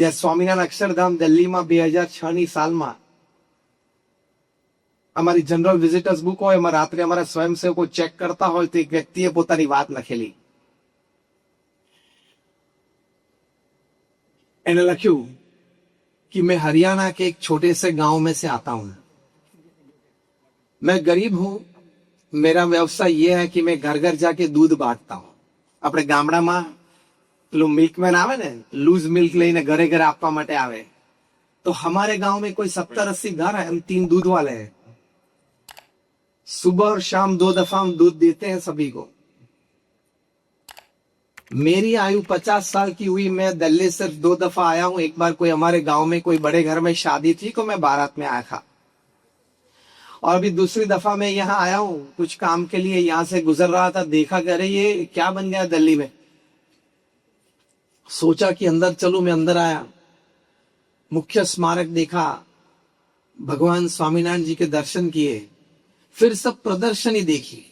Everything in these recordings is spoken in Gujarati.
જ્યાં સ્વામિનારાયણ અક્ષરધામ દિલ્હીમાં બે હજાર છ ની સાલમાં અમારી જનરલ વિઝિટર્સ બુક હોય એમાં રાત્રે અમારા સ્વયંસેવકો ચેક કરતા હોય તો એક વ્યક્તિએ પોતાની વાત લખેલી એને લખ્યું कि मैं हरियाणा के एक छोटे से गांव में से आता हूं मैं गरीब हूं मेरा व्यवसाय ये है कि मैं घर घर जाके दूध बांटता हूं આપણે ગામડામાં પેલું મિલ્કમેન આવે ને લૂઝ મિલ્ક લઈને ઘરે ઘરે આપવા માટે આવે તો हमारे गांव में कोई सत्तर अस्सी घर है हम तीन दूध वाले हैं सुबह और शाम दो दफा हम दूध देते हैं सभी को मेरी आयु पचास साल की हुई मैं दिल्ली सिर्फ दो दफा आया हूं एक बार कोई हमारे गांव में कोई बड़े घर में शादी थी तो मैं बारात में आया था और अभी दूसरी दफा मैं यहाँ आया हूं कुछ काम के लिए यहाँ से गुजर रहा था देखा कि अरे ये क्या बन गया दिल्ली में सोचा कि अंदर चलूँ, मैं अंदर आया। मुख्य स्मारक देखा। भगवान स्वामीनारायण जी के दर्शन किए। फिर सब प्रदर्शनी देखी।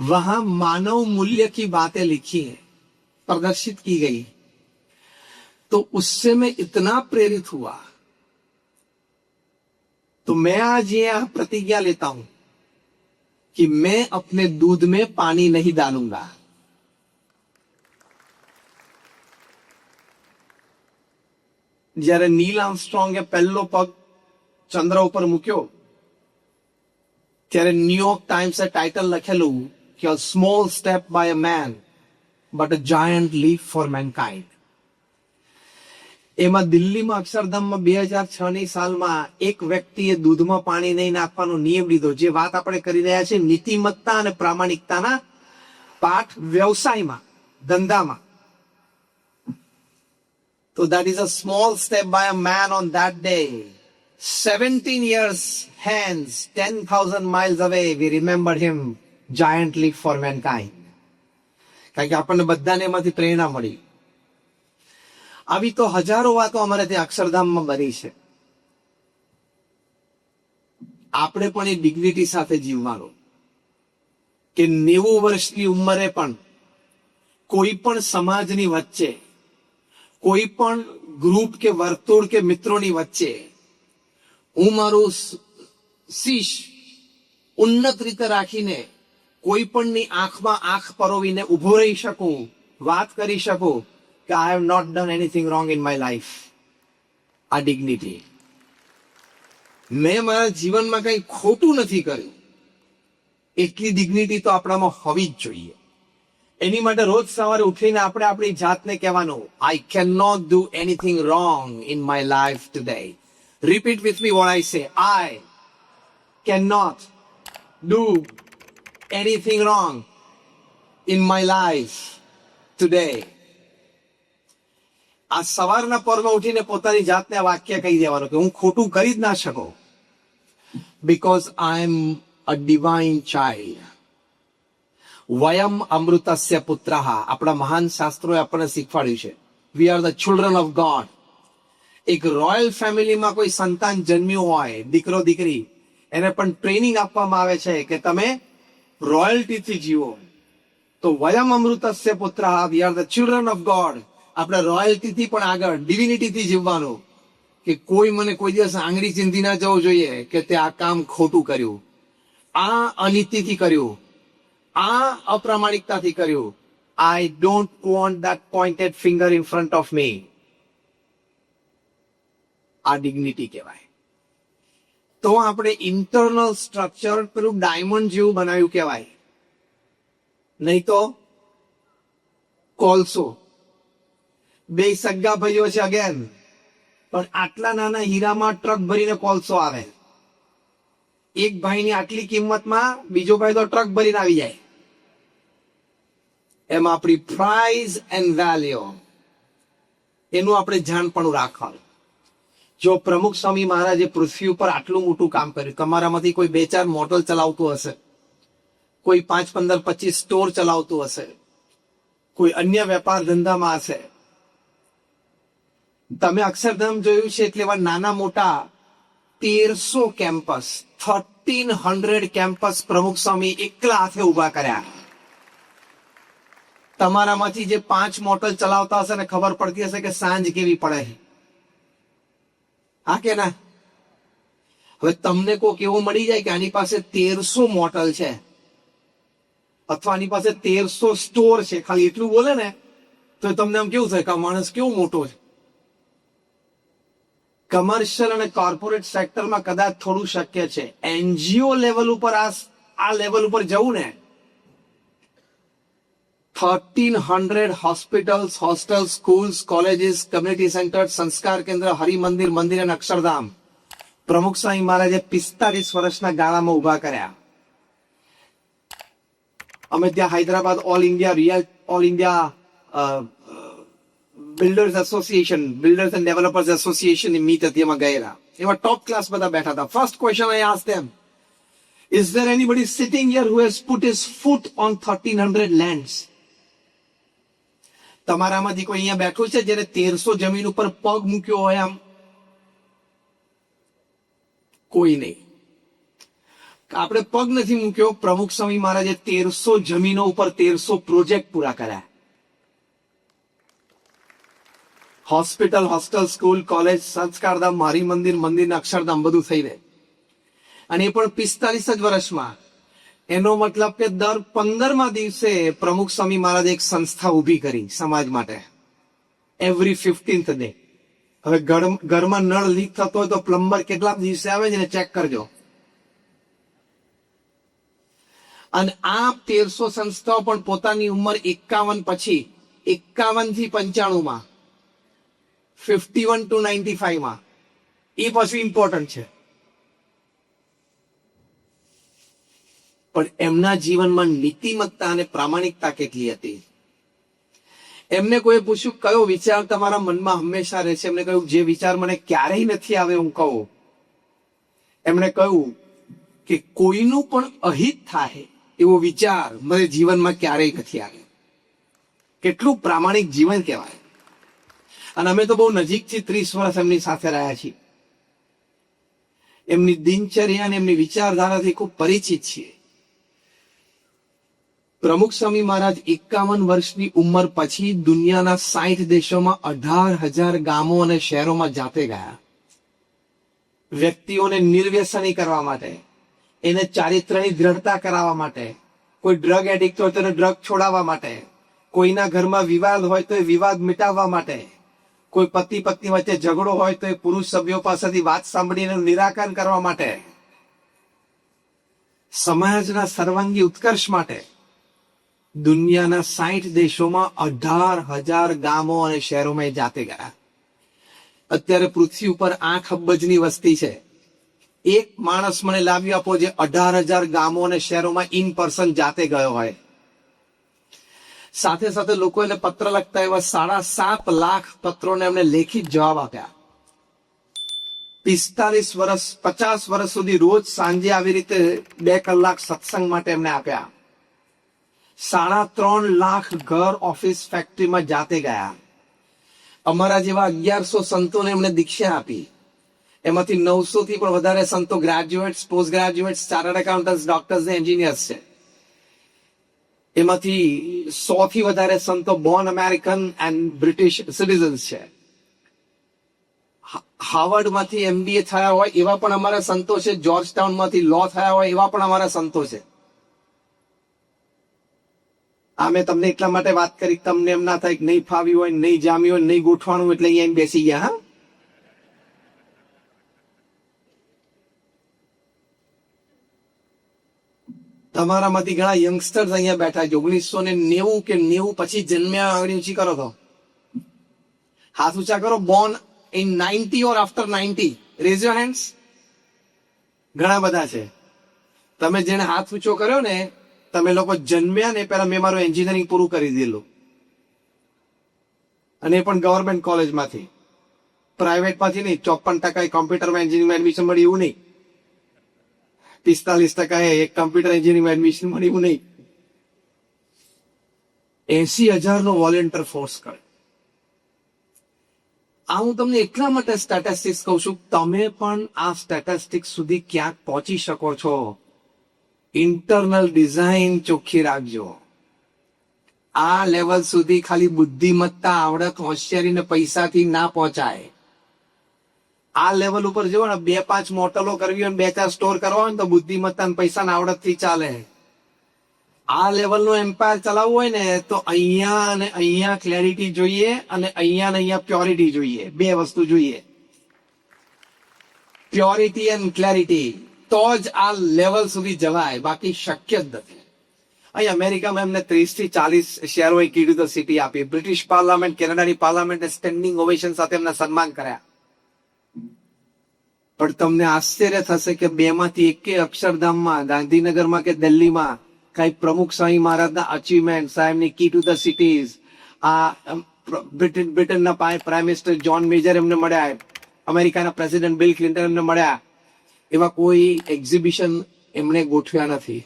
वहाँ मानव मूल्य की बातें लिखी है प्रदर्शित की गई। तो उससे मैं इतना प्रेरित हुआ। तो मैं आज यहाँ प्रतिज्ञा लेता हूँ कि मैं अपने दूध में पानी नहीं डालूँगा। જ્યારે નીલ આર્મસ્ટ્રોંગે પહેલો પગ ચંદ્ર ઉપર મૂક્યો, ત્યારે ન્યુયોર્ક ટાઈમ્સે ટાઇટલ લખેલું કે a small step by a man but a giant leap for mankind એમાં દિલ્હીમાં અક્ષરધામમાં બે હજાર છ ની સાલમાં એક વ્યક્તિએ દૂધમાં પાણી નહીં નાખવાનો નિયમ લીધો. જે વાત આપણે કરી રહ્યા છીએ નીતિમત્તા અને પ્રામાણિકતાના પાઠ વ્યવસાયમાં, ધંધામાં. So that is a small step by a man on that day. 17 years hence, 10,000 miles away, we remember him giant leap for mankind. કારણ કે આપણને બધાને એમાંથી પ્રેરણા મળી આવી તો હજારો વાતો અમારે ત્યાં અક્ષરધામમાં બની છે આપણે પણ એ ડિગ્નિટી સાથે જીવવાનું કે નેવું વર્ષની ઉંમરે પણ કોઈ પણ સમાજની વચ્ચે કોઈ પણ ગ્રુપ કે વર્તુળ કે મિત્રોની વચ્ચે હું મારું શીશ ઉન્નત રીતે રાખીને કોઈ પણની આંખમાં આંખ પરોવીને ઊભો રહી શકું, વાત કરી શકું કે I have not done anything wrong in my life આ ડિગ્નિટી મેં મારા જીવનમાં કંઈ ખોટું નથી કર્યું. એટલી ડિગ્નિટી તો આપણામાં હોવી જ જોઈએ. એની માટે રોજ સવારે ઉઠીને આપણે આપણી જાતને કહેવાનું I can not do anything wrong in my life today repeat with me what I say I can not do anything wrong in my life today આ સવારના પરમાં ઉઠીને પોતાની જાતને આ વાક્ય કહી દેવાનું કે હું ખોટું કરી જ ના શકું. Because I am a divine child વયમ અમૃતસ્ય પુત્ર. આપણા મહાન શાસ્ત્રોએ આપણને શીખવાડ્યું છે. We are the children of God એક રોયલ ફેમિલીમાં કોઈ સંતાન જન્મ્યું હોય, દીકરો, દીકરી, એને પણ ટ્રેનિંગ આપવામાં આવે છે કે તમે રોયલ્ટીથી જીવો. તો વયમ અમૃતસ્ય પુત્ર we are the children of God આપણે રોયલ્ટીથી પણ આગળ ડિવિનિટીથી જીવવાનું. કે કોઈ મને કોઈ દિવસ આંગળી ચિંતી ના જવું જોઈએ કે તે આ કામ ખોટું કર્યું. આ અનીતિથી કર્યું. આ અપ્રામાણિકતાથી કર્યું. I don't want that pointed finger in front of me આ ડિગ્નિટી કહેવાય. તો આપણે ઇન્ટરનલ સ્ટ્રક્ચર પેલું ડાયમંડ જેવું બનાવ્યું કહેવાય. નહીં તો કોલસો. બે સગા ભાઈઓ છે અગેન પણ આટલા નાના હીરામાં ટ્રક ભરીને કોલસો આવે. એક ભાઈની આટલી કિંમતમાં બીજો ભાઈ તો ટ્રક ભરીને આવી જાય. એમાં આપણી પ્રાઇઝ એન્ડ વેલ્યુ એનું આપણે જાણપણું રાખવાનું. જો પ્રમુખ સ્વામી મહારાજે પૃથ્વી ઉપર આટલું મોટું કામ કર્યું, તમારામાંથી કોઈ બે ચાર મોટલ ચલાવતું હશે? કોઈ પાંચ, પંદર, પચીસ સ્ટોર ચલાવતું હશે? કોઈ અન્ય વેપાર ધંધામાં હશે? તમે અક્ષરધામ જોયું છે એટલે એવા નાના મોટા તેરસો કેમ્પસ થર્ટીન હંડ્રેડ કેમ્પસ પ્રમુખ સ્વામી એકલા હાથે ઊભા કર્યા. તમારામાંથી જે પાંચ મોટર ચલાવતા હશે ને ખબર પડતી હશે કે સાંજ કેવી પડે હા કે ના? હવે તમને કોઈક એવું મળી જાય કે આની પાસે તેરસો મોટલ છે. અથવા આની પાસે તેરસો સ્ટોર છે. ખાલી એટલું બોલે ને, તો તમને આમ કેવું થાય કે માણસ કેવો મોટો છે? કમર્શિયલ અને કોર્પોરેટ સેક્ટરમાં કદાચ થોડું શક્ય છે. એનજીઓ લેવલ ઉપર આ આ લેવલ ઉપર જવું ને thirteen hundred hospitals hostel schools colleges community centre સંસ્કાર કેન્દ્ર હરિમંદિર મંદિર અને અક્ષરધામ પ્રમુખ સ્વામી મહારાજે પિસ્તાલીસ વર્ષના ગાળામાં ઊભા કર્યા. અમે ત્યાં Hyderabad all India real all India builders association builders and developers એસોસિએશનની meet હતી. એમાં ગયેલા. એવા ટોપ ક્લાસ બધા બેઠા હતા. First question I ask is there anybody sitting here who has put his foot on thirteen hundred lands તમારામાંથી કોઈ અહીંયા બેઠું છે જેને તેરસો જમીન ઉપર પગ મૂક્યો હોય આમ, કોઈ નહીં. આપણે પગ નથી મૂક્યો, પ્રમુખ સ્વામી મહારાજે તેરસો જમીનો ઉપર તેરસો પ્રોજેક્ટ પૂરા કર્યા. હોસ્પિટલ, હોસ્ટેલ, સ્કૂલ, કોલેજ, સંસ્કારધામ, મારી મંદિર મંદિર અક્ષરધામ બધું થઈને. અને એ પણ પિસ્તાલીસ જ વર્ષમાં એનો મતલબ કે દર પંદરમા દિવસે પ્રમુખ સ્વામી મહારાજ એક સંસ્થા ઊભી કરી સમાજ માટે. એવરી ફિફ્ટીન્થ ડે હવે ઘરમાં નળ લીક થતો હોય તો પ્લમ્બર કેટલા દિવસે આવે છે ચેક કરજો. અને આ તેરસો સંસ્થાઓ પણ પોતાની ઉંમર એકાવન પછી, એકાવનથી પંચાણું માં ફિફ્ટી વન ટુ નાઇન્ટી ફાઈવમાં. એ પછી ઇમ્પોર્ટન્ટ છે. પણ એમના જીવનમાં નીતિમત્તા અને પ્રામાણિકતા કેટલી હતી? એમને કોઈ પૂછ્યું, કયો વિચાર તમારા મનમાં હંમેશા રહેશે એમને કહ્યું, જે વિચાર મને ક્યારેય નથી આવે હું કહું. એમણે કહ્યું કે, કોઈનું પણ અહિત થાય એવો વિચાર મને જીવનમાં ક્યારેય નથી આવે. કેટલું પ્રામાણિક જીવન કહેવાય. અને અમે તો બહુ નજીકથી ત્રીસ વર્ષ એમની સાથે રહ્યા છીએ. એમની દિનચર્યા અને એમની વિચારધારાથી ખૂબ પરિચિત છીએ. પ્રમુખ સ્વામી મહારાજ એકાવન વર્ષની ઉંમર પછી દુનિયાના સાઠ દેશોમાં અઢાર હજાર ગામો અને શહેરોમાં જાતે ગયા. વ્યક્તિઓને નિર્વ્યસની કરવા માટે, એને ચારિત્રની દ્રઢતા કરાવવા માટે, કોઈ ડ્રગ એડિક્ટ હોય તો એને ડ્રગ છોડાવવા માટે, કોઈના ઘરમાં વિવાદ હોય તો એ વિવાદ મિટાવવા માટે, કોઈ પતિ પત્ની વચ્ચે ઝઘડો હોય તો એ પુરુષ સભ્યો પાસેથી વાત સાંભળીને નિરાકરણ કરવા માટે. સમાજના સર્વાંગી ઉત્કર્ષ માટે દુનિયાના સાઠ દેશોમાં અઢાર હજાર ગામો અને શહેરોમાં જાતે ગયા. અત્યારે પૃથ્વી ઉપર આઠ અબજની વસ્તી છે. એક માણસ મને લાવી આપો જે અઢાર હજાર ગામો અને શહેરોમાં ઇન પર્સન જાતે ગયો હોય. સાથે સાથે લોકો એને પત્ર લખતા એવા સાડા સાત લાખ પત્રોને એમને લેખિત જવાબ આપ્યા. પિસ્તાલીસ વર્ષ, પચાસ વર્ષ સુધી રોજ સાંજે આવી રીતે બે કલાક સત્સંગ માટે એમને આપ્યા. સાડા ત્રણ લાખ ઘર ઓફિસ ફેક્ટરીમાં જાતે ગયા. અમારા જેવા અગિયારસો સંતોને એમણે દીક્ષા આપી. એમાંથી નવસો થી પણ વધારે સંતો graduates post graduates chartered accountant doctors ને એન્જિનિયર્સ છે. એમાંથી સો થી વધારે સંતો born American and British citizens છે. હાવર્ડમાંથી એમબીએ થયા હોય એવા પણ અમારા સંતો છે જોર્જ ટાઉનમાંથી લો થયા હોય એવા પણ અમારા સંતો છે. આ મેં તમને એટલા માટે વાત કરી તમને એમ ના થાય કે નહીં ફાવી હોય, નહીં જામી હોય, નહીં ગોઠવાનું એટલે અહીંયા બેસી ગયા, હા? તમારામાંથી ઘણા યંગસ્ટર્સ અહીંયા બેઠા છે. ઓગણીસો ને નેવું કે નેવું પછી જન્મ્યા આગળ ઊંચી કરો તો. હાથ ઊંચા કરો. Born in ninety or after ninety raise your hands ઘણા બધા છે. તમે જેને હાથ ઊંચો કર્યો ને તમે લોકો જન્મ્યા ને પેલા મેં મારું એન્જિનિયરિંગ પૂરું કરી દીધેલું. અને એ પણ ગવર્મેન્ટ કોલેજમાંથી પ્રાઇવેટમાંથી નહીં, ચોપન ટકા કોમ્પ્યુટરમાં એન્જિનિયરિંગમાં એડમિશન મળી એવું નહીં. પિસ્તાલીસ ટકા એક કમ્પ્યુટર એન્જિનિયરિંગમાં એડમિશન મળી એવું નહીં. એસી હજાર નો વોલેન્ટિયર ફોર્સ કરે. આ હું તમને એટલા માટે સ્ટેટિસ્ટિક્સ કહું છું, તમે પણ આ સ્ટેટિસ્ટિક્સ સુધી ક્યાંક પહોંચી શકો છો. ઇન્ટરનલ ડિઝાઇન ચોખ્ખી રાખજો. આ લેવલ સુધી ખાલી બુદ્ધિમત્તા, આવડત, હોશિયારી ને પૈસાથી ના પહોંચાય. આ લેવલ ઉપર જુઓ ને, બે પાંચ મોટલો કરવી હોય બે ચાર સ્ટોર કરવા હોય ને, તો બુદ્ધિમત્તા ને પૈસા ને આવડતથી ચાલે. આ લેવલનું એમ્પાયર ચલાવવું હોય ને, તો અહીંયા અને અહીંયા ક્લેરિટી જોઈએ અને અહીંયા ને અહીંયા પ્યોરિટી જોઈએ. બે વસ્તુ જોઈએ. પ્યોરિટી એન્ડ ક્લેરિટી તો જ આ લેવલ સુધી જવાય, બાકી શક્ય જ નથી. અહીં અમેરિકામાં એમને ત્રીસથી ચાલીસ શહેરોએ કીધું તો સિટી આપી. બ્રિટિશ પાર્લામેન્ટ કેનેડાની પાર્લામેન્ટે સ્ટેન્ડિંગ ઓવેશન સાથે એમને સન્માન કર્યા. પણ તમને આશ્ચર્ય થશે કે બે માંથી એક અક્ષરધામમાં, ગાંધીનગરમાં કે દિલ્હીમાં કઈ પ્રમુખ સ્વામી મહારાજના અચીવમેન્ટ સાહેબની કી ટુ ધ સિટીઝ આ બ્રિટન, બ્રિટનના પ્રાઇમ મિનિસ્ટર જ્હોન મેજર એમને મળ્યા, અમેરિકાના પ્રેસિડેન્ટ બિલ ક્લિન્ટન એમને મળ્યા. એવા કોઈ એક્ઝિબિશન એમણે ગોઠવ્યા નથી.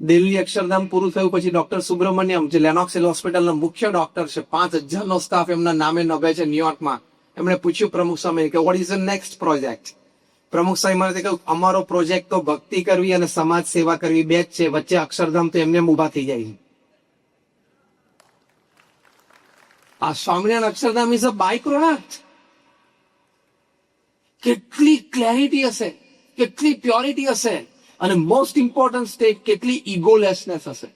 દિલ્હી અક્ષરધામ પૂરું થયું પછી ડોક્ટર સુબ્રમણ્યમ, જે લેનોક્સ હિલ હોસ્પિટલના મુખ્ય ડોક્ટર છે, પાંચ હજારનો સ્ટાફ એમના નામે નભે છે ન્યુયોર્કમાં એમણે પૂછ્યું પ્રમુખ સ્વામી કે what is the next project Pramukh Swami મને કહ્યું, અમારો પ્રોજેક્ટ તો ભક્તિ કરવી અને સમાજ સેવા કરવી, બે જ છે, વચ્ચે અક્ષરધામ તો એમને એમ ઊભા થઈ જાય. આ Swaminarayan Akshardham is a by product કેટલી ક્લેરિટી હશે કેટલી પ્યોરિટી હશે અને મોસ્ટ ઇમ્પોર્ટન્ટ સ્ટેજ કેટલી ઇગોલેસનેસ હશે.